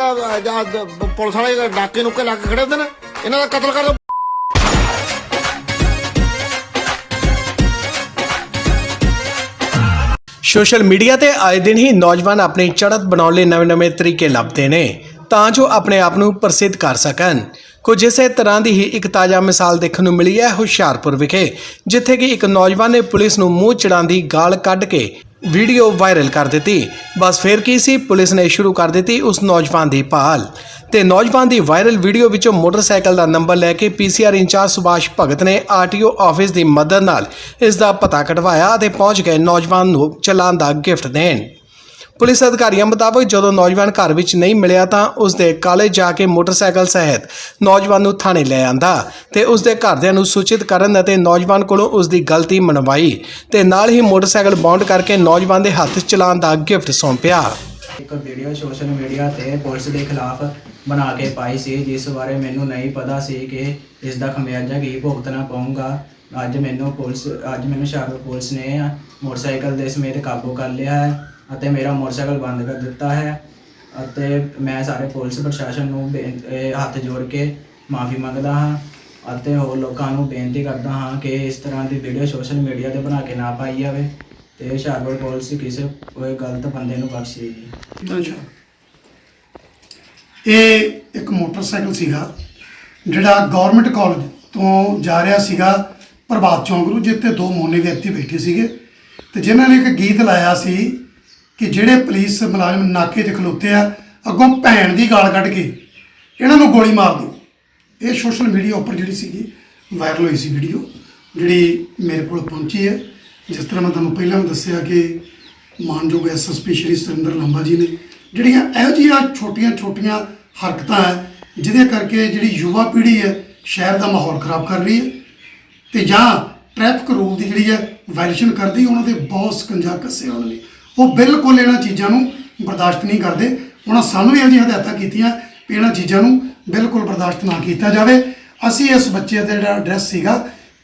ਤਾਂ, ਜਾਂ ਦ- ਪੁਲਿਸ ਵਾਲੇ ਡਾਕੇ ਨੁੱਕੇ ਲਾ ਕੇ ਖੜੇ ਹੁੰਦੇ ਨੇ, ਇਹਨਾਂ ਦਾ ਕਤਲ ਕਰ ਦਿਓ ਸੋਸ਼ਲ ਮੀਡੀਆ ਤੇ ਆਏ ਦਿਨ ਹੀ ਨੌਜਵਾਨ ਆਪਣੀ ਚੜ੍ਹਤ ਬਣਾਉਣ ਲਈ ਨਵੇਂ-ਨਵੇਂ ਤਰੀਕੇ ਲੱਭਦੇ ਨੇ, ਤਾਂ ਜੋ ਆਪਣੇ ਆਪ ਨੂੰ ਪ੍ਰਸਿੱਧ ਕਰ ਸਕਣ। ਕੁਝ ਇਸੇ ਤਰ੍ਹਾਂ ਦੀ ਹੀ ਇੱਕ ਤਾਜ਼ਾ ਮਿਸਾਲ ਦੇਖਣ ਨੂੰ ਮਿਲੀ ਹੈ ਹੁਸ਼ਿਆਰਪੁਰ ਵਿਖੇ, ਜਿੱਥੇ ਕਿ ਇੱਕ ਨੌਜਵਾਨ ਨੇ ਪੁਲਿਸ ਨੂੰ ਮੂੰਹ ਚੜਾਉਂਦੀ ਗਾਲ ਕੱਢ ਕੇ ਵੀਡੀਓ ਵਾਇਰਲ ਕਰ ਦਿੱਤੀ। ਬਸ ਫਿਰ ਕੀ ਸੀ? ਪੁਲਿਸ ਨੇ ਸ਼ੁਰੂ ਕਰ ਦਿੱਤੀ ਉਸ ਨੌਜਵਾਨ ਦੀ ਭਾਲ। ਤੇ ਨੌਜਵਾਨ ਦੀ ਵਾਇਰਲ ਵੀਡੀਓ ਵਿੱਚੋਂ ਮੋਟਰਸਾਈਕਲ ਦਾ ਨੰਬਰ ਲੈ ਕੇ ਪੀਸੀਆਰ ਇੰਚਾਰਜ ਸੁਭਾਸ਼ ਭਗਤ ਨੇ ਆਰਟੀਓ ਆਫਿਸ ਦੀ ਮਦਦ ਨਾਲ ਇਸ ਦਾ ਪਤਾ ਕਢਵਾਇਆ ਅਤੇ ਪਹੁੰਚ ਗਏ ਨੌਜਵਾਨ ਨੂੰ ਚਲਾਨ ਦਾ ਗਿਫਟ ਦੇਣ। ਪੁਲਿਸ ਅਧਿਕਾਰੀਆਂ ਮੁਤਾਬਕ ਜਦੋਂ ਨੌਜਵਾਨ ਘਰ ਵਿੱਚ ਨਹੀਂ ਮਿਲਿਆ ਤਾਂ ਉਸ ਦੇ ਕਾਲਜ ਜਾ ਕੇ ਮੋਟਰਸਾਈਕਲ ਸਹਿਤ ਨੌਜਵਾਨ ਨੂੰ ਥਾਣੇ ਲੈ ਆਂਦਾ ਤੇ ਉਸ ਦੇ ਘਰਦਿਆਂ ਨੂੰ ਸੂਚਿਤ ਕਰਨ ਅਤੇ ਨੌਜਵਾਨ ਕੋਲੋਂ ਉਸ ਦੀ ਗਲਤੀ ਮਨਵਾਈ ਤੇ ਨਾਲ ਹੀ ਮੋਟਰਸਾਈਕਲ ਬੌਂਡ ਕਰਕੇ ਨੌਜਵਾਨ ਦੇ ਹੱਥ ਚਲਾਉਣ ਦਾ ਗਿਫਟ ਸੌਂਪਿਆ। ਇੱਕ ਵੀਡੀਓ ਸੋਸ਼ਲ ਮੀਡੀਆ ਤੇ ਪੁਲਿਸ ਦੇ ਖਿਲਾਫ ਬਣਾ ਕੇ ਪਾਈ ਸੀ, ਜਿਸ ਬਾਰੇ ਮੈਨੂੰ ਨਹੀਂ ਪਤਾ ਸੀ ਕਿ ਇਸ ਦਾ ਖਮਿਆਜਾ ਕੀ ਭੁਗਤਣਾ ਪਊਗਾ। ਅੱਜ ਮੈਨੂੰ ਪੁਲਿਸ, ਅੱਜ ਮੈਨੂੰ ਹੁਸ਼ਿਆਰਪੁਰ ਪੁਲਿਸ ਨੇ ਮੋਟਰਸਾਈਕਲ ਦੇ ਸਮੇਤ ਕਾਬੂ ਕਰ ਲਿਆ ਹੈ। ਅਤੇ ਮੇਰਾ ਮੋਟਰਸਾਈਕਲ ਬੰਦ ਕਰ ਦਿੱਤਾ ਹੈ ਅਤੇ ਮੈਂ ਸਾਰੇ ਪੁਲਿਸ ਪ੍ਰਸ਼ਾਸਨ ਨੂੰ ਬੇਨ- ਇਹ ਹੱਥ ਜੋੜ ਕੇ ਮਾਫੀ ਮੰਗਦਾ ਹਾਂ ਅਤੇ ਹੋਰ ਲੋਕਾਂ ਨੂੰ ਬੇਨਤੀ ਕਰਦਾ ਹਾਂ ਕਿ ਇਸ ਤਰ੍ਹਾਂ ਦੀ ਵੀਡੀਓ ਸੋਸ਼ਲ ਮੀਡੀਆ ਤੇ ਬਣਾ ਕੇ ਨਾ ਪਾਈ ਜਾਵੇ ਤੇ ਹੁਸ਼ਿਆਰਪੁਰ ਪੁਲਿਸ ਕਿਸੇ ਕੋਈ ਗਲਤ ਬੰਦੇ ਨੂੰ ਬਖਸ਼ੇਗੀ ਅੱਛਾ। ਇਹ ਇੱਕ ਮੋਟਰਸਾਈਕਲ ਸੀਗਾ ਜਿਹੜਾ ਗਵਰਨਮੈਂਟ ਕਾਲਜ ਤੋਂ ਜਾ ਰਿਹਾ ਸੀਗਾ ਪ੍ਰਭਾਤ ਚੌਂਕ ਨੂੰ, ਜਿੱਥੇ ਦੋ ਮੋਨੇ ਵਿਅਕਤੀ ਬੈਠੇ ਸੀਗੇ ਤੇ ਜਿਨ੍ਹਾਂ ਨੇ ਇੱਕ ਗੀਤ ਲਾਇਆ ਸੀ ਕਿ ਜਿਹੜੇ ਪੁਲਿਸ ਮੁਲਾਜ਼ਮ ਨਾਕੇ 'ਤੇ ਖਲੋਤੇ ਆ, ਅੱਗੋਂ ਭੈਣ ਦੀ ਗਾਲ ਕੱਢ ਕੇ ਇਹਨਾਂ ਨੂੰ ਗੋਲੀ ਮਾਰ ਦਿਓ। ਇਹ ਸੋਸ਼ਲ ਮੀਡੀਆ ਉੱਪਰ ਜਿਹੜੀ ਸੀਗੀ, ਵਾਇਰਲ ਹੋਈ ਸੀ ਵੀਡੀਓ, ਜਿਹੜੀ ਮੇਰੇ ਕੋਲ ਪਹੁੰਚੀ ਹੈ। ਜਿਸ ਤਰ੍ਹਾਂ ਮੈਂ ਤੁਹਾਨੂੰ ਪਹਿਲਾਂ ਵੀ ਦੱਸਿਆ ਕਿ ਮਾਨਯੋਗ ਐਸਐਸਪੀ ਸ਼੍ਰੀ ਸੁਰਿੰਦਰ ਲੰਬਾ ਜੀ ਨੇ ਜਿਹੜੀਆਂ ਇਹੋ ਜਿਹੀਆਂ ਛੋਟੀਆਂ-ਛੋਟੀਆਂ ਹਰਕਤਾਂ ਹੈ, ਜਿਹਦੇ ਕਰਕੇ ਜਿਹੜੀ ਯੁਵਾ ਪੀੜ੍ਹੀ ਹੈ, ਸ਼ਹਿਰ ਦਾ ਮਾਹੌਲ ਖਰਾਬ ਕਰ ਰਹੀ ਹੈ। ਤੇ ਜਾਂ ਟ੍ਰੈਫਿਕ ਰੂਲ ਦੀ ਜਿਹੜੀ ਹੈ ਵਾਇਲੇਸ਼ਨ ਕਰਦੀ ਉਹਨਾਂ ਦੇ ਬਹੁਤ ਸਕੰਜਾ ਕੱਸੇ ਉਹਨਾਂ ਨੇ ਉਹ ਬਿਲਕੁਲ ਇਹਨਾਂ ਚੀਜ਼ਾਂ ਨੂੰ ਬਰਦਾਸ਼ਤ ਨਹੀਂ ਕਰਦੇ। ਉਹਨਾਂ ਸਾਨੂੰ ਵੀ ਇਹੋ ਜਿਹੀਆਂ ਹਦਾਇਤਾਂ ਕੀਤੀਆਂ ਵੀ ਇਹਨਾਂ ਚੀਜ਼ਾਂ ਨੂੰ ਬਿਲਕੁਲ ਬਰਦਾਸ਼ਤ ਨਾ ਕੀਤਾ ਜਾਵੇ। ਅਸੀਂ ਇਸ ਬੱਚੇ ਦਾ ਜਿਹੜਾ ਐਡਰੈਸ ਸੀਗਾ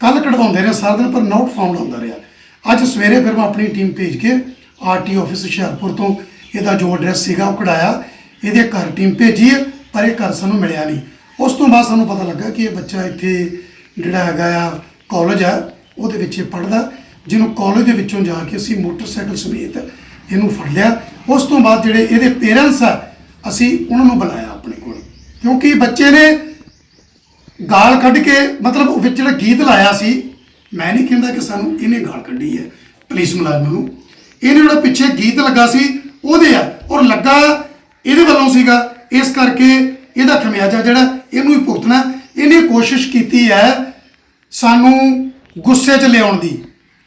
ਕੱਲ ਕਢਵਾਉਂਦੇ ਰਹੇ, ਸਾਰਾ ਦਿਨ ਪਰ ਨੋਟ ਫਾਊਂਡ ਹੁੰਦਾ ਰਿਹਾ। ਅੱਜ ਸਵੇਰੇ ਫਿਰ ਮੈਂ ਆਪਣੀ ਟੀਮ ਭੇਜ ਕੇ ਆਰਟੀ ਆਫਿਸ ਹੁਸ਼ਿਆਰਪੁਰ ਤੋਂ ਇਹਦਾ ਜੋ ਐਡਰੈਸ ਸੀਗਾ ਉਹ ਕਢਾਇਆ। ਇਹਦੇ ਘਰ ਟੀਮ ਭੇਜੀ ਹੈ, ਪਰ ਇਹ ਘਰ ਸਾਨੂੰ ਮਿਲਿਆ ਨਹੀਂ। ਉਸ ਤੋਂ ਬਾਅਦ ਸਾਨੂੰ ਪਤਾ ਲੱਗਾ ਕਿ ਇਹ ਬੱਚਾ ਇੱਥੇ ਜਿਹੜਾ ਹੈਗਾ ਆ ਕਾਲਜ ਹੈ ਉਹਦੇ ਵਿੱਚ ਇਹ ਪੜਦਾ ਜਿਹਨੂੰ ਕਾਲਜ ਦੇ ਵਿੱਚੋਂ ਜਾ ਕੇ ਅਸੀਂ ਮੋਟਰਸਾਈਕਲ ਸਮੇਤ ਇਹਨੂੰ ਫੜ ਲਿਆ। ਉਸ ਤੋਂ ਬਾਅਦ ਜਿਹੜੇ ਇਹਦੇ ਪੇਰੈਂਟਸ ਆ, ਅਸੀਂ ਉਹਨਾਂ ਨੂੰ ਬੁਲਾਇਆ ਆਪਣੇ ਕੋਲ। ਕਿਉਂਕਿ ਬੱਚੇ ਨੇ ਗਾਲ ਕੱਢ ਕੇ, ਮਤਲਬ ਵਿੱਚ ਜਿਹੜਾ ਗੀਤ ਲਾਇਆ ਸੀ, ਮੈਂ ਨਹੀਂ ਕਹਿੰਦਾ ਕਿ ਸਾਨੂੰ ਇਹਨੇ ਗਾਲ ਕੱਢੀ ਹੈ, ਪੁਲਿਸ ਮੁਲਾਜ਼ਮ ਨੂੰ। ਇਹਨੇ ਜਿਹੜਾ ਪਿੱਛੇ ਗੀਤ ਲੱਗਾ ਸੀ, ਉਹਦੇ ਆ, ਔਰ ਲੱਗਾ ਇਹਦੇ ਵੱਲੋਂ ਸੀਗਾ। ਇਸ ਕਰਕੇ ਇਹਦਾ ਖਮਿਆਜਾ ਜਿਹੜਾ, ਇਹਨੂੰ ਹੀ ਭੁਗਤਣਾ। ਇਹਨੇ ਕੋਸ਼ਿਸ਼ ਕੀਤੀ ਹੈ ਸਾਨੂੰ ਗੁੱਸੇ 'ਚ ਲਿਆਉਣ ਦੀ।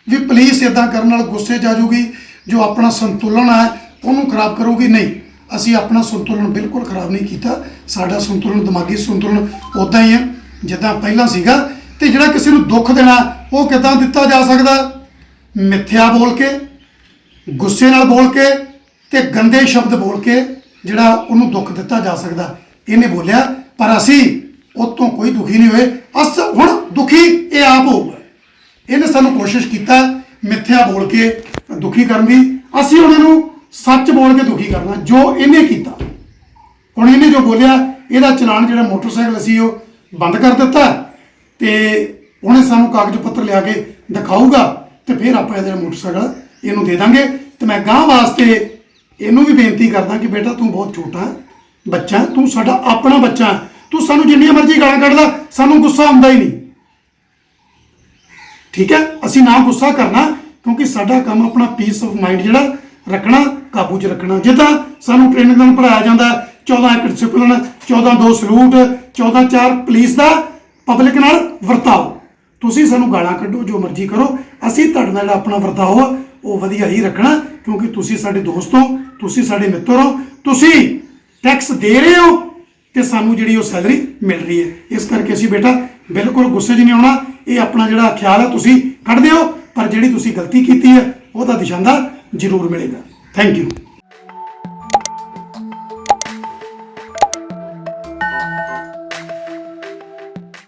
ਵੀ ਪੁਲਿਸ ਇਦਾਂ ਕਰਨ ਨਾਲ ਗੁੱਸੇ 'ਚ ਆ ਜਾਊਗੀ, ਜੋ ਆਪਣਾ ਸੰਤੁਲਨ ਹੈ, ਉਹਨੂੰ ਖਰਾਬ ਕਰੂਗੀ। ਨਹੀਂ, ਅਸੀਂ ਆਪਣਾ ਸੰਤੁਲਨ ਬਿਲਕੁਲ ਖਰਾਬ ਨਹੀਂ ਕੀਤਾ। ਸਾਡਾ ਸੰਤੁਲਨ, ਦਿਮਾਗੀ ਸੰਤੁਲਨ ਉਦਾਂ ਹੀ ਹੈ, ਜਿੱਦਾਂ ਪਹਿਲਾਂ ਸੀਗਾ। ਤੇ ਜਿਹੜਾ ਕਿਸੇ ਨੂੰ ਦੁੱਖ ਦੇਣਾ, ਉਹ ਕਿਦਾਂ ਦਿੱਤਾ ਜਾ ਸਕਦਾ? ਮਿੱਥਿਆ ਬੋਲ ਕੇ, ਗੁੱਸੇ ਨਾਲ ਬੋਲ ਕੇ, ਤੇ ਗੰਦੇ ਸ਼ਬਦ ਬੋਲ ਕੇ ਜਿਹੜਾ ਉਹਨੂੰ ਦੁੱਖ ਦਿੱਤਾ ਜਾ ਸਕਦਾ। ਇਹਨੇ ਬੋਲਿਆ, ਪਰ ਅਸੀਂ ਉਹ ਤੋਂ ਕੋਈ ਦੁਖੀ ਨਹੀਂ ਹੋਏ। ਅਸ ਹੁਣ ਦੁਖੀ, ਇਹ ਆਪ ਹੋਊਗਾ। ਇਹਨੇ ਸਾਨੂੰ ਕੋਸ਼ਿਸ਼ ਕੀਤਾ ਮਿੱਥਿਆ ਬੋਲ ਕੇ ਦੁਖੀ ਕਰਨ ਦੀ। ਅਸੀਂ ਉਹਨਾਂ ਨੂੰ ਸੱਚ ਬੋਲ ਕੇ ਦੁਖੀ ਕਰਨਾ, ਜੋ ਇਹਨੇ ਕੀਤਾ। ਹੁਣ ਇਹਨੇ ਜੋ ਬੋਲਿਆ, ਇਹਦਾ ਚਲਾਨ ਜਿਹੜਾ ਮੋਟਰਸਾਈਕਲ ਸੀ, ਉਹ ਬੰਦ ਕਰ ਦਿੱਤਾ ਤੇ ਉਹਨੇ ਸਾਨੂੰ ਕਾਗਜ਼ ਪੱਤਰ ਲਿਆ ਕੇ ਦਿਖਾਊਗਾ ਤੇ ਫਿਰ ਆਪਾਂ ਇਹਦਾ ਮੋਟਰਸਾਈਕਲ, ਇਹਨੂੰ ਦੇ ਦਾਂਗੇ। ਤੇ ਮੈਂ ਗਾਂ ਵਾਸਤੇ ਇਹਨੂੰ ਵੀ ਬੇਨਤੀ ਕਰਦਾ ਕਿ ਬੇਟਾ ਤੂੰ ਬਹੁਤ ਛੋਟਾ ਬੱਚਾ, ਤੂੰ ਸਾਡਾ ਆਪਣਾ ਬੱਚਾ ਹੈ। ਤੂੰ ਸਾਨੂੰ ਜਿੰਨੀਆਂ ਮਰਜ਼ੀ ਗਾਲਾਂ ਕੱਢਦਾ ਸਾਨੂੰ ਗੁੱਸਾ ਆਉਂਦਾ ਹੀ ਨਹੀਂ। ਠੀਕ ਹੈ? ਅਸੀਂ ਨਾ ਗੁੱਸਾ ਕਰਨਾ ਕਿਉਂਕਿ ਸਾਡਾ ਕੰਮ ਆਪਣਾ ਪੀਸ ਆਫ ਮਾਈਂਡ ਜਿਹੜਾ ਰੱਖਣਾ ਕਾਬੂ 'ਚ ਰੱਖਣਾ। ਜਿੱਦਾਂ ਸਾਨੂੰ ਟ੍ਰੇਨਿੰਗ ਨਾਲ ਪੜਾਇਆ ਜਾਂਦਾ ਹੈ, 14 ਇੱਕ ਡਿਸਪਲਿਨ 14 ਦੋ ਸਲੂਟ 14 ਚਾਰ ਪੁਲਿਸ ਦਾ ਪਬਲਿਕ ਨਾਲ ਵਰਤਾਓ। ਤੁਸੀਂ ਸਾਨੂੰ ਗਾਲਾਂ ਕੱਢੋ ਜੋ ਮਰਜ਼ੀ ਕਰੋ। ਅਸੀਂ ਤੁਹਾਡੇ ਨਾਲ ਜਿਹੜਾ ਆਪਣਾ ਵਰਤਾਓ ਉਹ ਵਧੀਆ ਹੀ ਰੱਖਣਾ ਕਿਉਂਕਿ ਤੁਸੀਂ ਸਾਡੇ ਦੋਸਤ ਹੋ ਤੁਸੀਂ ਸਾਡੇ ਮਿੱਤਰ ਹੋ ਤੁਸੀਂ ਟੈਕਸ ਦੇ ਰਹੇ ਹੋ ਤੇ ਸਾਨੂੰ ਜਿਹੜੀ ਉਹ ਸੈਲਰੀ ਮਿਲ ਰਹੀ ਹੈ। ਇਸ ਕਰਕੇ ਅਸੀਂ ਬੇਟਾ ਬਿਲਕੁਲ ਗੁੱਸੇ 'ਚ ਨਹੀਂ ਆਉਣਾ। ਇਹ ਆਪਣਾ ਜਿਹੜਾ ਖਿਆਲ ਹੈ ਤੁਸੀਂ ਕੱਢ ਦਿਓ, ਪਰ ਜਿਹੜੀ ਤੁਸੀਂ ਗਲਤੀ ਕੀਤੀ ਹੈ, ਉਹਦਾ ਦਿਸ਼ਾਂਦਾ ਜ਼ਰੂਰ ਮਿਲੇਗਾ। Thank you